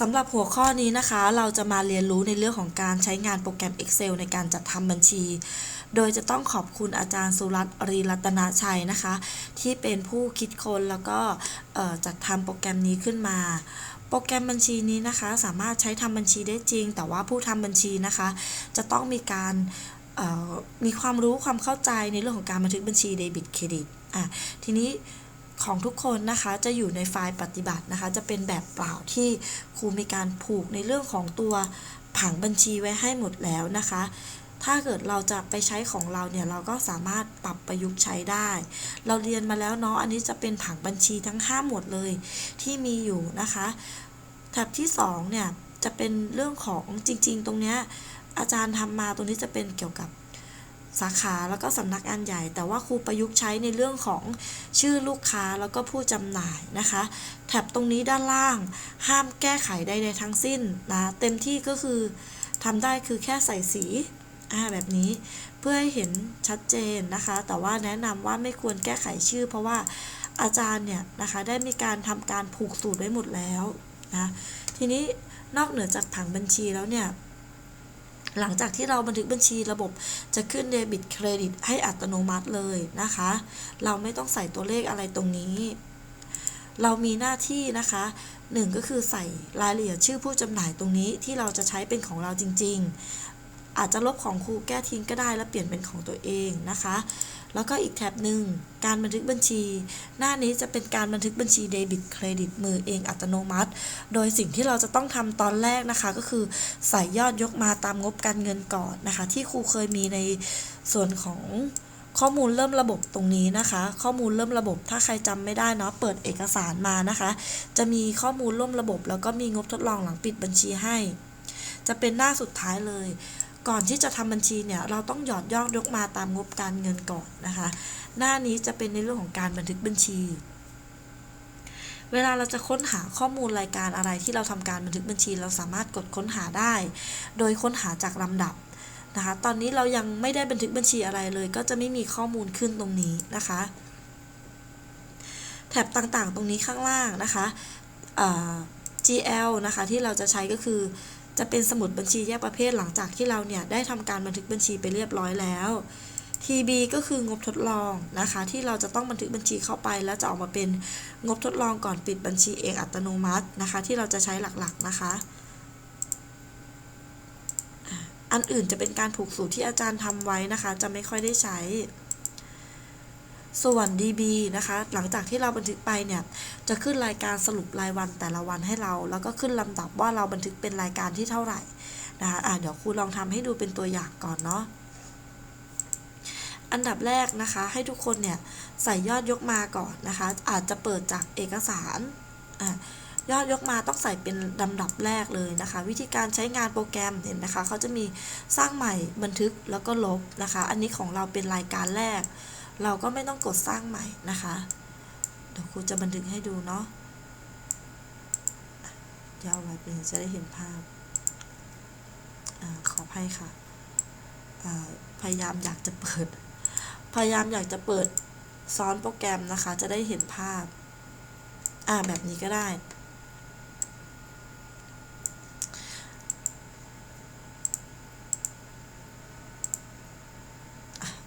สำหรับหัวข้อนี้นะคะ เราจะมาเรียนรู้ในเรื่องของการใช้งานโปรแกรม Excel ในการจัดทำบัญชี โดยจะต้องขอบคุณอาจารย์สุรัตน์รีรัตนาชัยนะคะ ที่เป็นผู้คิดค้นแล้วก็จัดทำโปรแกรมนี้ขึ้นมา โปรแกรมบัญชีนี้นะคะ สามารถใช้ทำบัญชีได้จริง แต่ว่าผู้ทำบัญชีนะคะ จะต้องมีการมีความรู้ความเข้าใจในเรื่องของการบันทึกบัญชีเดบิตเครดิตอะทีนี้ ของทุกคนนะคะจะอยู่ในไฟล์ปฏิบัตินะคะ จะเป็นแบบเปล่าที่ครูมีการผูกในเรื่องของตัวผังบัญชีไว้ให้หมดแล้วนะคะ ถ้าเกิดเราจะไปใช้ของเราเนี่ยเราก็สามารถปรับประยุกต์ใช้ได้ เราเรียนมาแล้วเนาะอันนี้จะเป็นผังบัญชีทั้ง 5 หมวดเลยที่มีอยู่นะคะแท็บที่2เนี่ยจะเป็นเรื่องของจริง ๆ ตรงเนี้ยอาจารย์ทำมาตรงนี้จะเป็นเกี่ยวกับ สาขาแล้วก็สำนักงานใหญ่ แต่ว่าครูประยุกต์ใช้ในเรื่องของชื่อลูกค้าแล้วก็ผู้จำหน่ายนะคะแท็บตรงนี้ด้านล่างห้ามแก้ไขใดๆทั้งสิ้นนะเต็มที่ก็คือทำได้คือแค่ใส่สีอ่าแบบนี้เพื่อให้เห็นชัดเจนนะคะ แต่ว่าแนะนำว่าไม่ควรแก้ไขชื่อ เพราะว่าอาจารย์เนี่ยนะคะได้มีการทำการผูกสูตรไว้หมดแล้วนะทีนี้นอกเหนือจากผังบัญชีแล้วเนี่ย หลังจากที่เราบันทึกบัญชีระบบจะขึ้นเดบิตเครดิตให้อัตโนมัติเลยนะคะ เราไม่ต้องใส่ตัวเลขอะไรตรงนี้ เรามีหน้าที่นะคะหนึ่งก็คือใส่รายละเอียดชื่อผู้จำหน่ายตรงนี้ที่เราจะใช้เป็นของเราจริง ๆ อาจจะลบของครูแก้ทิ้งก็ได้แล้วเปลี่ยนเป็นของตัวเองนะคะ แล้วก็อีกแท็บหนึ่งการบันทึกบัญชี หน้านี้จะเป็นการบันทึกบัญชีเดบิตเครดิตมือเองอัตโนมัติ โดยสิ่งที่เราจะต้องทำตอนแรกนะคะ ก็คือใส่ยอดยกมาตามงบการเงินก่อนนะคะ ที่ครูเคยมีในส่วนของข้อมูลเริ่มระบบตรงนี้นะคะ ข้อมูลเริ่มระบบถ้าใครจำไม่ได้เนาะเปิดเอกสารมานะคะ จะมีข้อมูลร่วมระบบ แล้วก็มีงบทดลองหลังปิดบัญชีให้ จะเป็นหน้าสุดท้ายเลย ก่อนที่จะทำบัญชีเนี่ยเราต้องหยอดยอดยกมาตามงบการเงินก่อนนะคะ หน้านี้จะเป็นในเรื่องของการบันทึกบัญชี เวลาเราจะค้นหาข้อมูลรายการอะไรที่เราทำการบันทึกบัญชี เราสามารถกดค้นหาได้ โดยค้นหาจากลำดับนะคะ ตอนนี้เรายังไม่ได้บันทึกบัญชีอะไรเลย ก็จะไม่มีข้อมูลขึ้นตรงนี้นะคะแถบต่างๆ ตรงนี้ข้างล่างนะคะ GL นะคะที่เราจะใช้ก็คือ จะเป็นสมุดบัญชีแยกประเภทหลังจากที่เราเนี่ยได้ทำการบันทึกบัญชีไปเรียบร้อยแล้ว TB ก็คืองบทดลองนะคะ ที่เราจะต้องบันทึกบัญชีเข้าไป แล้วจะออกมาเป็นงบทดลองก่อนปิดบัญชีเองอัตโนมัตินะคะ ที่เราจะใช้หลักๆนะคะ อันอื่นจะเป็นการผูกสูตรที่อาจารย์ทำไว้นะคะ จะไม่ค่อยได้ใช้ ส่วน DB นะคะ หลังจากที่เราบันทึกไปเนี่ย จะขึ้นรายการสรุปรายวันแต่ละวันให้เรา แล้วก็ขึ้นลำดับว่าเราบันทึกเป็นรายการที่เท่าไหร่นะคะะเดี๋ยวครูลองทำให้ดูเป็นตัวอย่างก่อนเนาะ อันดับแรกนะคะ ให้ทุกคนเนี่ยใส่ยอดยกมาก่อนนะคะ อาจจะเปิดจากเอกสารอยอดยกมาต้องใส่เป็นลำดับแรกเลยนะคะ วิธีการใช้งานโปรแกรมเห็นนะคะเขาจะมีสร้างใหม่บันทึกแล้วก็ลบนะคะ อันนี้ของเราเป็นรายการแรก เราก็ไม่ต้องกดสร้างใหม่นะคะ เดี๋ยวครูจะบันทึกให้ดูเนาะอะเดี๋ยวเอาไว้เป็นจะได้เห็นภาพอาขออภัยค่ะ พยายามอยากจะเปิด พยายามอยากจะเปิดซ้อนโปรแกรมนะคะ จะได้เห็นภาพ อ่าแบบนี้ก็ได้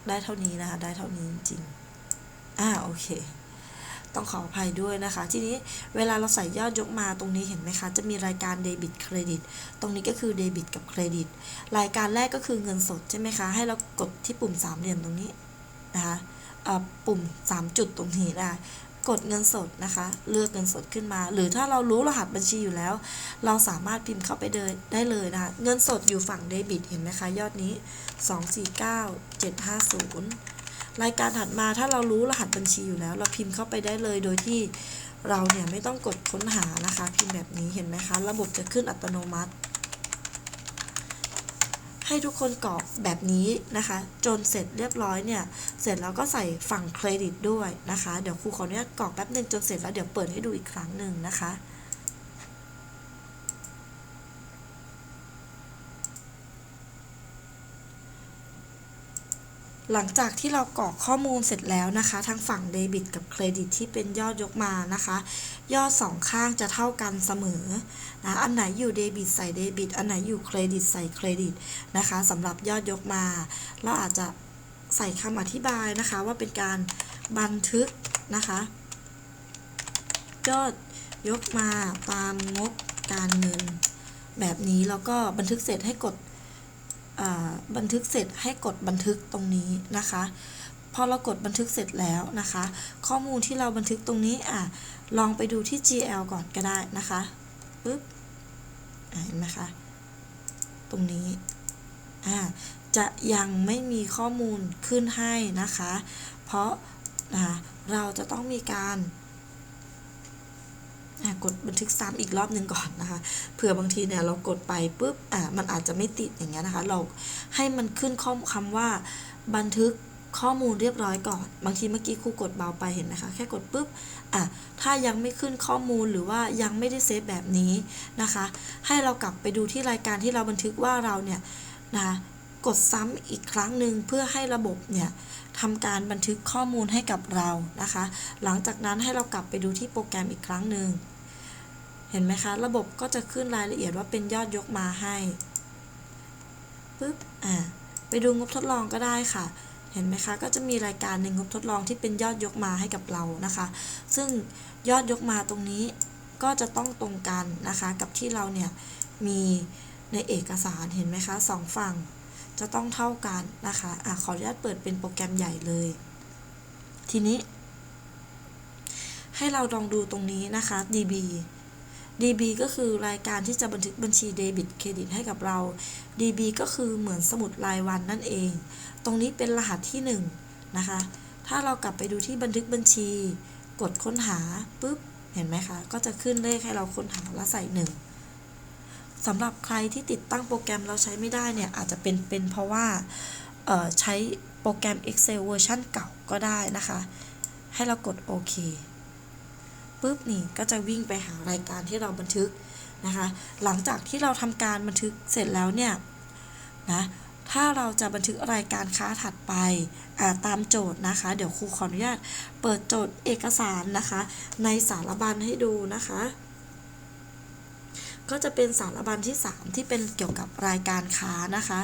ได้เท่านี้นะคะ ได้เท่านี้จริงๆอ่าโอเค ต้องขออภัยด้วยนะคะ ทีนี้เวลาเราใส่ยอดยกมาตรงนี้เห็นไหมคะ จะมีรายการเดบิตเครดิต ตรงนี้ก็คือเดบิตกับเครดิต รายการแรกก็คือเงินสดใช่ไหมคะ ให้เรากดที่ปุ่มสามเหลี่ยมตรงนี้นะคะอ่อปุ่ม 3 จุดตรงนี้ได้ กดเงินสดนะคะ เลือกเงินสดขึ้นมา หรือถ้าเรารู้รหัสบัญชีอยู่แล้ว เราสามารถพิมพ์เข้าไปเดินได้เลยนะคะ เงินสดอยู่ฝั่งเดบิตเห็นไหมคะยอดนี้ 249750 รายการถัดมาถ้าเรารู้รหัสบัญชีอยู่แล้ว เราพิมพ์เข้าไปได้เลยโดยที่เราเนี่ยไม่ต้องกดค้นหานะคะ พิมพ์แบบนี้เห็นไหมคะ ระบบจะขึ้นอัตโนมัติ ให้ทุกคนกรอกแบบนี้นะคะ จนเสร็จเรียบร้อยเนี่ย เสร็จแล้วก็ใส่ฝั่งเครดิตด้วยนะคะ เดี๋ยวครูขออนุญาตกรอกแป๊บหนึ่งจนเสร็จแล้วเดี๋ยวเปิดให้ดูอีกครั้งหนึ่งนะคะ หลังจากที่เรากรอกข้อมูลเสร็จแล้วนะคะ ทั้งฝั่งเดบิตกับเครดิตที่เป็นยอดยกมานะคะ ยอดสองข้างจะเท่ากันเสมอนะอันไหนอยู่เดบิตใส่เดบิต อันไหนอยู่เครดิตใส่เครดิตนะคะสำหรับยอดยกมา เราอาจจะใส่คำอธิบายนะคะ ว่าเป็นการบันทึกนะคะ ยอดยกมาตามงบการเงิน แบบนี้แล้วก็บันทึกเสร็จให้กด บันทึกเสร็จให้กดบันทึกตรงนี้นะคะพอเรากดบันทึกเสร็จแล้วนะคะ ข้อมูลที่เราบันทึกตรงนี้อะลองไปดูที่ GL ก่อนก็ได้นะคะปึ๊บเห็นไหมคะตรงนี้อ่าจะยังไม่มีข้อมูลขึ้นให้นะคะ เพราะะเราจะต้องมีการ กดบันทึกซ้ำอีกรอบหนึ่งก่อนนะคะเผื่อบางทีเนี่ยเรากดไปปุ๊บอะมันอาจจะไม่ติดอย่างเงี้ยนะคะ เราให้มันขึ้นข้อคำว่า บันทึกข้อมูลเรียบร้อยก่อน บางทีเมื่อกี้ครูกดเบาไปเห็นไหมคะ แค่กดปุ๊บอะถ้ายังไม่ขึ้นข้อมูลหรือว่ายังไม่ได้เซฟแบบนี้นะคะ ให้เรากลับไปดูที่รายการที่เราบันทึกว่าเราเนี่ยนะคะกดซ้ำอีกครั้งหนึ่งเพื่อให้ระบบเนี่ยทำการบันทึกข้อมูลให้กับเรานะคะ หลังจากนั้นให้เรากลับไปดูที่โปรแกรมอีกครั้งหนึ่ง เห็นไหมคะ ระบบก็จะขึ้นรายละเอียดว่าเป็นยอดยกมาให้ปึ๊บอ่าไปดูงบทดลองก็ได้ค่ะ เห็นไหมคะ ก็จะมีรายการในงบทดลองที่เป็นยอดยกมาให้กับเรานะคะ ซึ่งยอดยกมาตรงนี้ก็จะต้องตรงกันนะคะ กับที่เราเนี่ยมีในเอกสารเห็นไหมคะสองฝั่งจะต้องเท่ากันนะคะอะขออนุญาตเปิดเป็นโปรแกรมใหญ่เลย ทีนี้ ให้เราลองดูตรงนี้นะคะ DB DB ก็คือรายการที่จะบันทึกบัญชีเดบิตเครดิตให้กับเรา DB ก็คือเหมือนสมุดรายวันนั่นเอง ตรงนี้เป็นรหัสที่1นะคะ ถ้าเรากลับไปดูที่บันทึกบัญชี กดค้นหาปุ๊บ เห็นไหมคะ ก็จะขึ้นเลขให้เราค้นหาและใส่ 1สำหรับใครที่ติดตั้งโปรแกรมเราใช้ไม่ได้เนี่ย อาจจะเป็นเป็นเพราะว่าใช้โปรแกรม Excel เวอร์ชันเก่าก็ได้นะคะ ให้เรากดโอเค ปุ๊บนี่ก็จะวิ่งไปหารายการที่เราบันทึกนะคะ หลังจากที่เราทำการบันทึกเสร็จแล้วเนี่ยนะถ้าเราจะบันทึกรายการค้าถัดไปตามโจทย์นะคะ เดี๋ยวครูขออนุญาตเปิดโจทย์เอกสารนะคะ ในสารบัญให้ดูนะคะ ก็จะเป็นสารบัญที่ 3 ที่เป็นเกี่ยวกับรายการค้านะคะ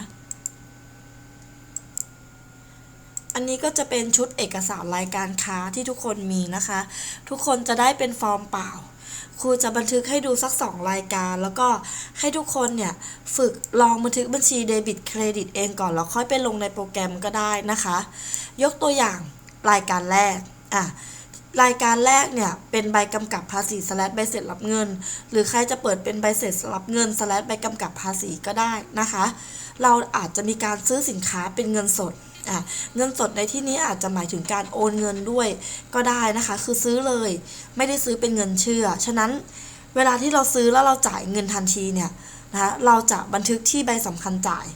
อันนี้ก็จะเป็นชุดเอกสารรายการค้าที่ทุกคนมีนะคะ ทุกคนจะได้เป็นฟอร์มเปล่า ครูจะบันทึกให้ดูสัก2รายการ แล้วก็ให้ทุกคนเนี่ยฝึกลองบันทึกบัญชีเดบิตเครดิตเองก่อนแล้วค่อยไปลงในโปรแกรมก็ได้นะคะ ยกตัวอย่างรายการแรกอะรายการแรกเนี่ยเป็นใบกำกับภาษีสแลดใบเสร็จรับเงิน หรือใครจะเปิดเป็นใบเสร็จรับเงินสแลดใบกำกับภาษีก็ได้นะคะ เราอาจจะมีการซื้อสินค้าเป็นเงินสด เงินสดในที่นี้อาจจะหมายถึงการโอนเงินด้วยก็ได้นะคะ คือซื้อเลย ไม่ได้ซื้อเป็นเงินเชื่อ ฉะนั้นเวลาที่เราซื้อแล้วเราจ่ายเงินทันทีเนี่ยนะคะเราจะบันทึกที่ใบสำคัญจ่าย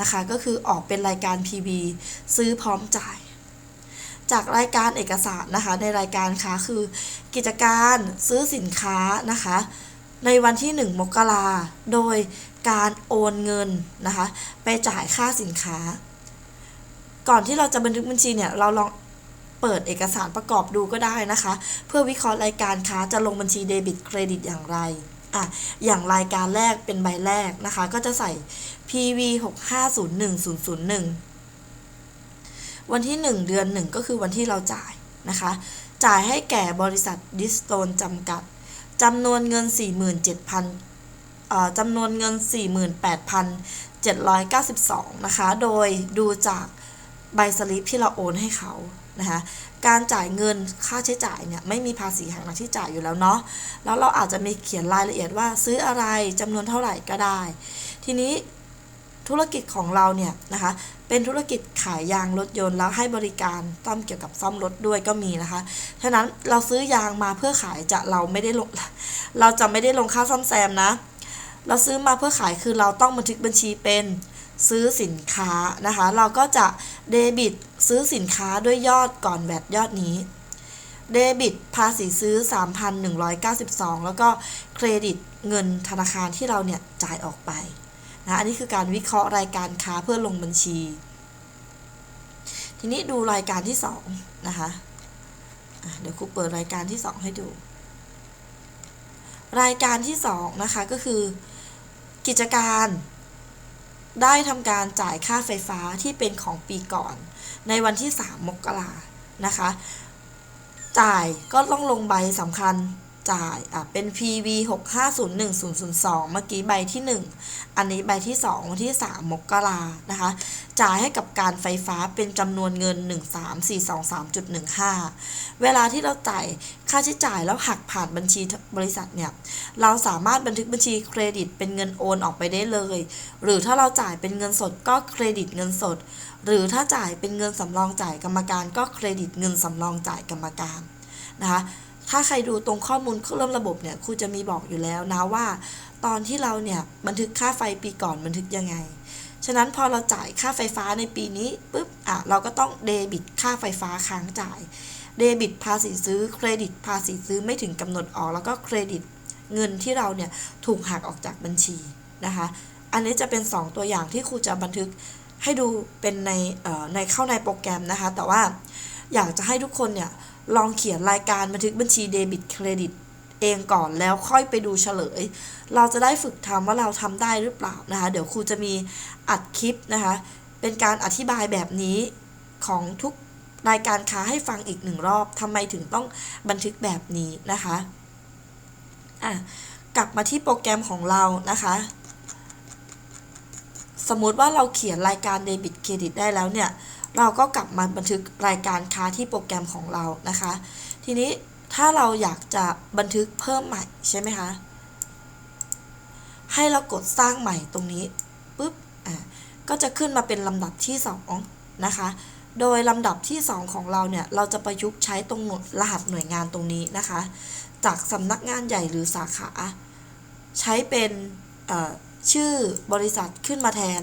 นะคะ ก็คือออกเป็นรายการ PB ซื้อพร้อมจ่าย จากรายการเอกสารนะคะ ในรายการค้าคือ กิจการซื้อสินค้านะคะ ในวันที่ 1 มกราโดยการโอนเงินนะคะ ไปจ่ายค่าสินค้า ก่อนที่เราจะบันทึกบัญชีเนี่ยเราลองเปิดเอกสารประกอบดูก็ได้นะคะ เพื่อวิเคราะห์รายการค้าจะลงบัญชีเดบิตเครดิตอย่างไรอะอย่างรายการแรกเป็นใบแรกนะคะ ก็จะใส่ PV 6501001 วันที่ 1 เดือน 1 ก็คือวันที่เราจ่ายนะคะ จ่ายให้แก่บริษัทดิสโตนจำกัดจำนวนเงิน 47,000เอ่อจำนวนเงิน 48,792 นะคะ โดยดูจาก ใบสลิปที่เราโอนให้เขานะคะการจ่ายเงินค่าใช้จ่ายเนี่ยไม่มีภาษีหักหน้าที่จ่ายอยู่แล้วเนาะแล้วเราอาจจะมีเขียนรายละเอียดว่าซื้ออะไรจำนวนเท่าไหร่ก็ได้ ทีนี้ธุรกิจของเราเนี่ยนะคะเป็นธุรกิจขายยางรถยนต์แล้วให้บริการต้อมเกี่ยวกับซ่อมรถด้วยก็มีนะคะฉะนั้นเราซื้อยางมาเพื่อขายจะเราไม่ได้ลงเราจะไม่ได้ลงค่าซ่อมแซมนะ เราซื้อมาเพื่อขายคือเราต้องบันทึกบัญชีเป็น ซื้อสินค้านะคะ เราก็จะเดบิตซื้อสินค้าด้วยยอดก่อนแวดยอดนี้ เดบิตภาษีซื้อ 3,192 แล้วก็เครดิตเงินธนาคารที่เราเนี่ยจ่ายออกไปนะอันนี้คือการวิเคราะห์รายการค้าเพื่อลงบัญชี ทีนี้ดูรายการที่สองนะคะะเดี๋ยวครูเปิดรายการที่สองให้ดู รายการที่สองนะคะก็คือกิจการ ได้ทำการจ่ายค่าไฟฟ้าที่เป็นของปีก่อน ในวันที่ 3 มกรานะคะ จ่ายก็ต้องลงใบสำคัญ จ่ายอะเป็น PV 6501002 เมื่อกี้ใบที่ 1 อันนี้ใบที่ 2 วันที่ 3 มกรานะคะ จ่ายให้กับการไฟฟ้าเป็นจำนวนเงิน 13423.15 เวลาที่เราจ่ายค่าใช้จ่ายแล้วหักผ่านบัญชีบริษัทเนี่ย เราสามารถบันทึกบัญชีเครดิตเป็นเงินโอนออกไปได้เลย หรือถ้าเราจ่ายเป็นเงินสดก็เครดิตเงินสด หรือถ้าจ่ายเป็นเงินสำรองจ่ายกรรมการ ก็เครดิตเงินสำรองจ่ายกรรมการนะคะ ถ้าใครดูตรงข้อมูลเริ่มระบบเนี่ยครูจะมีบอกอยู่แล้วนะว่า ตอนที่เราเนี่ยบันทึกค่าไฟปีก่อนบันทึกยังไง ฉะนั้นพอเราจ่ายค่าไฟฟ้าในปีนี้ปุ๊บอะเราก็ต้องเดบิตค่าไฟฟ้าค้างจ่าย เดบิตภาษีซื้อเครดิตภาษีซื้อไม่ถึงกำหนดออก แล้วก็เครดิตเงินที่เราเนี่ยถูกหักออกจากบัญชีนะคะ อันนี้จะเป็น 2 ตัวอย่างที่ครูจะบันทึกให้ดูเป็นในเอ่อในเข้าในโปรแกรมนะคะ แต่ว่าอยากจะให้ทุกคนเนี่ย ลองเขียนรายการบันทึกบัญชีเดบิตเครดิตเองก่อนแล้วค่อยไปดูเฉลย เราจะได้ฝึกทำว่าเราทำได้หรือเปล่านะคะ เดี๋ยวครูจะมีอัดคลิปนะคะ เป็นการอธิบายแบบนี้ของทุกรายการค้าให้ฟังอีกหนึ่งรอบทำไมถึงต้องบันทึกแบบนี้นะคะอะกลับมาที่โปรแกรมของเรานะคะ สมมุติว่าเราเขียนรายการเดบิตเครดิตได้แล้วเนี่ย เราก็กลับมาบันทึกรายการค้าที่โปรแกรมของเรานะคะ ทีนี้ถ้าเราอยากจะบันทึกเพิ่มใหม่ใช่ไหมคะ ให้เรากดสร้างใหม่ตรงนี้ปุ๊บอะก็จะขึ้นมาเป็นลำดับที่2นะคะ โดยลำดับที่ 2 ของเราเนี่ยเราจะประยุกต์ใช้ตรงรหัสหน่วยงานตรงนี้นะคะ จากสำนักงานใหญ่หรือสาขา ใช้เป็นชื่อบริษัทขึ้นมาแทน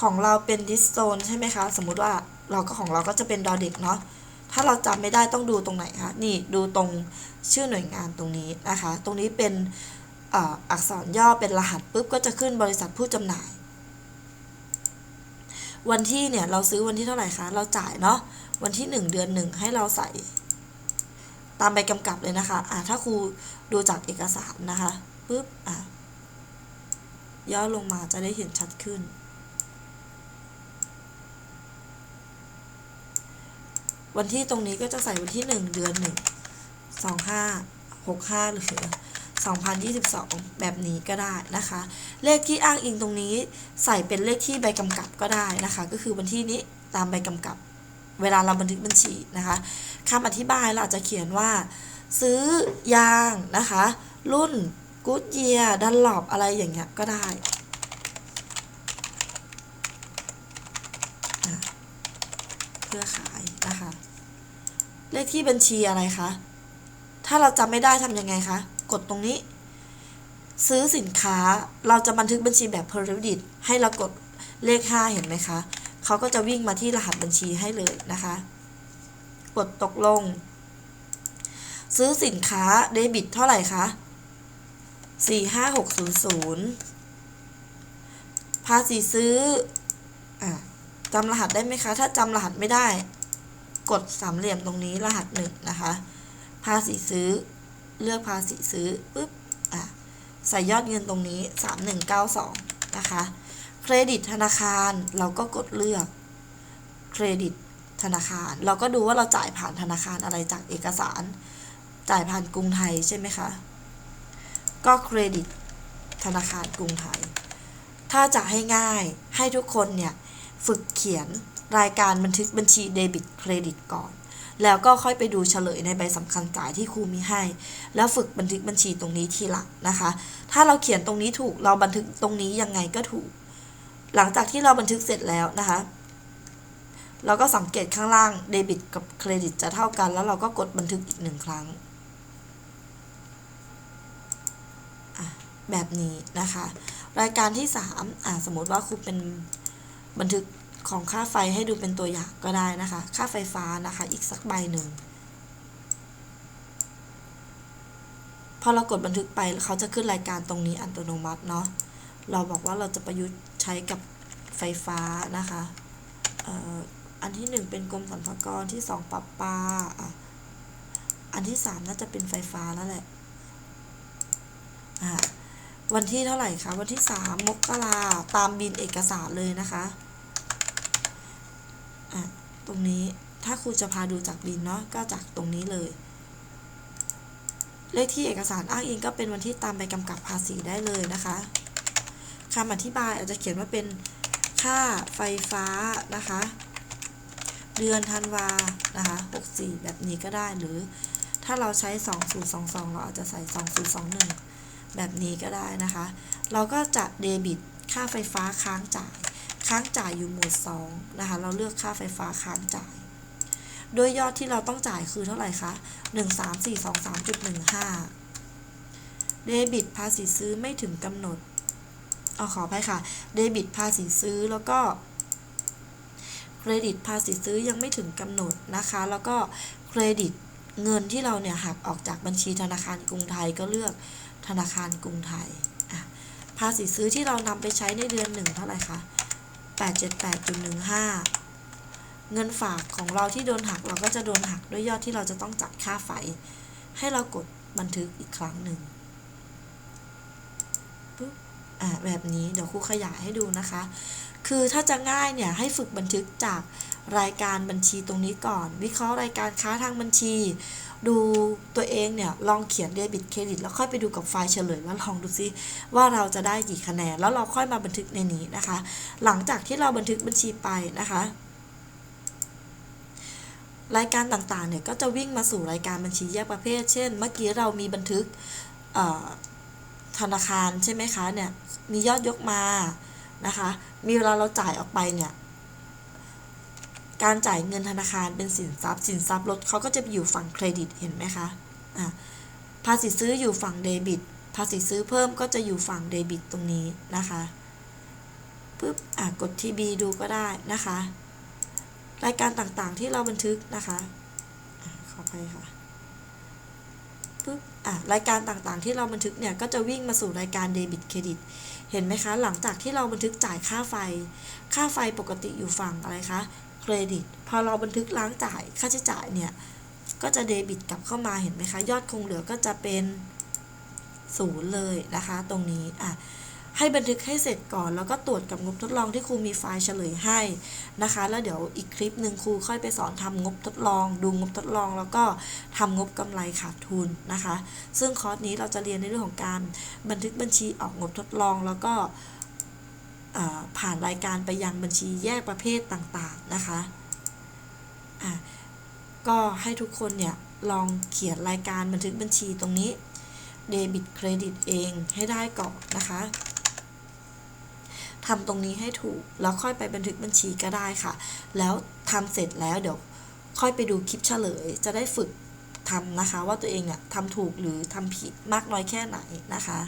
ของเราเป็นดิสโซนใช่ไหมคะ สมมุติว่าเราก็ของเราก็จะเป็นดอเด็กเนาะถ้าเราจำไม่ได้ต้องดูตรงไหนคะนี่ดูตรงชื่อหน่วยงานตรงนี้นะคะ ตรงนี้เป็นอักษรย่อเป็นรหัสปุ๊บก็จะขึ้นบริษัทผู้จำหน่าย วันที่เนี่ยเราซื้อวันที่เท่าไหร่คะเราจ่ายเนาะวันที่ 1 เดือน 1 ให้เราใส่ ตามใบกำกับเลยนะคะอะถ้าครูดูจากเอกสารนะคะปุ๊บอะย่อลงมาจะได้เห็นชัดขึ้น วันที่ตรงนี้ก็จะใส่วันที่ 1 เดือน 1 25 65 หรือ 2022 แบบนี้ก็ได้นะคะ เลขที่อ้างอิงตรงนี้ใส่เป็นเลขที่ใบกำกับก็ได้นะคะ ก็คือวันที่นี้ตามใบกำกับ เวลาเราบันทึกบัญชีนะคะคำอธิบายเราจะเขียนว่า ซื้อยางนะคะ รุ่นกูดเยียดันหลอบอะไรอย่างเงี้ยก็ได้เพื่อขายนะคะ เลขที่บัญชีอะไรคะ ถ้าเราจำไม่ได้ทำยังไงคะ กดตรงนี้ ซื้อสินค้า เราจะบันทึกบัญชีแบบ periodic ให้เรากดเลข 5 เห็นไหมคะ เขาก็จะวิ่งมาที่รหัสบัญชีให้เลยนะคะ กดตกลง ซื้อสินค้าเดบิตเท่าไหร่คะ45600 ภาษีซื้ออจำรหัสได้ไหมคะ ถ้าจำรหัสไม่ได้ กดสามเหลี่ยมตรงนี้รหัสหนึ่งนะคะ ภาษีซื้อ เลือกภาษีซื้อปุ๊บอะใส่ยอดเงินตรงนี้ 3192 นะคะ เครดิตธนาคารเราก็กดเลือก เครดิตธนาคาร เราก็ดูว่าเราจ่ายผ่านธนาคารอะไรจากเอกสาร จ่ายผ่านกรุงไทยใช่ไหมคะ ก็เครดิตธนาคารกรุงไทย ถ้าจะให้ง่ายให้ทุกคนเนี่ยฝึกเขียน รายการบันทึกบัญชีเดบิตเครดิตก่อน แล้วก็ค่อยไปดูเฉลยในใบสำคัญจ่ายที่ครูมีให้ แล้วฝึกบันทึกบัญชีตรงนี้ทีหลังนะคะ ถ้าเราเขียนตรงนี้ถูกเราบันทึกตรงนี้ยังไงก็ถูก หลังจากที่เราบันทึกเสร็จแล้วนะคะเราก็สังเกตข้างล่างเดบิตกับเครดิตจะเท่ากัน แล้วเราก็กดบันทึกอีกหนึ่งครั้ง แบบนี้นะคะ รายการที่3อ่าสมมติว่าครูเป็นบันทึก ของค่าไฟให้ดูเป็นตัวอย่างก็ได้นะคะ ค่าไฟฟ้านะคะ อีกสักใบหนึ่ง พอเรากดบันทึกไปเขาจะขึ้นรายการตรงนี้อัตโนมัติเนาะ เราบอกว่าเราจะประยุกต์ใช้กับไฟฟ้านะคะอันที่หนึ่งเป็นกรมสรรพากรที่สองปรับปลาอันที่สามน่าจะเป็นไฟฟ้าแล้วแหละวันที่เท่าไหร่คะ วันที่สามมกราตามบินเอกสารเลยนะคะ ตรงนี้ถ้าครูจะพาดูจากบินเนาะก็จากตรงนี้เลย เลขที่เอกสารอ้างอิงก็เป็นวันที่ตามใบกำกับภาษีได้เลยนะคะคำอธิบายอาจจะเขียนว่าเป็นค่าไฟฟ้านะคะ เดือนธันวานะคะ64 แบบนี้ก็ได้หรือถ้าเราใช้ 2022 เราอาจจะใส่ 2021 แบบนี้ก็ได้นะคะ เราก็จะเดบิตค่าไฟฟ้าค้างจ่าย ค้างจ่ายอยู่หมวด2นะคะ เราเลือกค่าไฟฟ้าค้างจ่าย โดยยอดที่เราต้องจ่ายคือเท่าไหร่คะ13423.15 เดบิตภาษีซื้อไม่ถึงกำหนดเอาขอไปค่ะ เดบิตภาษีซื้อแล้วก็เครดิตภาษีซื้อยังไม่ถึงกำหนดนะคะ แล้วก็เครดิตเงินที่เราเนี่ยหักออกจากบัญชีธนาคารกรุงไทยก็เลือกธนาคารกรุงไทย ภาษีซื้อที่เรานำไปใช้ในเดือนหนึ่งเท่าไหร่คะ 878.15 เงินฝากของเราที่โดนหักเราก็จะโดนหักด้วยยอดที่เราจะต้องจ่ายค่าไฟ ให้เรากดบันทึกอีกครั้งหนึ่งปุ๊บอ่าแบบนี้เดี๋ยวครูขยายให้ดูนะคะ คือถ้าจะง่ายเนี่ยให้ฝึกบันทึกจากรายการบัญชีตรงนี้ก่อน วิเคราะห์รายการค้าทางบัญชี ดูตัวเองเนี่ยลองเขียนเดบิตเครดิตแล้วค่อยไปดูกับไฟล์เฉลยแล้วลองดูซิว่าเราจะได้กี่คะแนน แล้วเราค่อยมาบันทึกในนี้นะคะ หลังจากที่เราบันทึกบัญชีไปนะคะรายการต่างๆ เนี่ยก็จะวิ่งมาสู่รายการบัญชีแยกประเภท เช่น เมื่อกี้เรามีบันทึกธนาคารใช่ไหมคะ เนี่ย มียอดยกมา นะคะ มีเวลาเราจ่ายออกไปเนี่ย การจ่ายเงินธนาคารเป็นสินทรัพย์ สินทรัพย์ลดเขาก็จะไปอยู่ฝั่งเครดิตเห็นไหมคะอะภาษีซื้ออยู่ฝั่งเดบิต ภาษีซื้อเพิ่มก็จะอยู่ฝั่งเดบิตตรงนี้นะคะปุ๊บอะกดทีบีดูก็ได้นะคะ รายการต่างๆที่เราบันทึกนะคะอะขอไปค่ะปุ๊บอะรายการต่างๆที่เราบันทึกเนี่ยก็จะวิ่งมาสู่รายการเดบิตเครดิต เห็นไหมคะ หลังจากที่เราบันทึกจ่ายค่าไฟ ค่าไฟปกติอยู่ฝั่งอะไรคะ เครดิต พอเราบันทึกล้างจ่ายค่าใช้จ่ายเนี่ย ก็จะเดบิตกลับเข้ามาเห็นไหมคะ ยอดคงเหลือก็จะเป็นศูนย์เลยนะคะ ตรงนี้อะให้บันทึกให้เสร็จก่อนแล้วก็ตรวจกับงบทดลองที่ครูมีไฟล์เฉลยให้นะคะ แล้วเดี๋ยวอีกคลิปหนึ่งครูค่อยไปสอนทำงบทดลอง ดูงบทดลอง แล้วก็ทำงบกำไรขาดทุนนะคะ ซึ่งคอร์สนี้เราจะเรียนในเรื่องของการบันทึกบัญชีออกงบทดลองแล้วก็ ผ่านรายการไปยังบัญชีแยกประเภทต่างๆนะคะะก็ให้ทุกคนเนี่ยลองเขียนรายการบันทึกบัญชีตรงนี้เดบิตเครดิตเองให้ได้ก่อนนะคะทำตรงนี้ให้ถูกแล้วค่อยไปบันทึกบัญชีก็ได้ค่ะ แล้วทำเสร็จแล้วเดี๋ยวค่อยไปดูคลิปเฉลย จะได้ฝึกทำนะคะ ว่าตัวเองเนี่ยทำถูกหรือทำผิดมากน้อยแค่ไหนนะคะ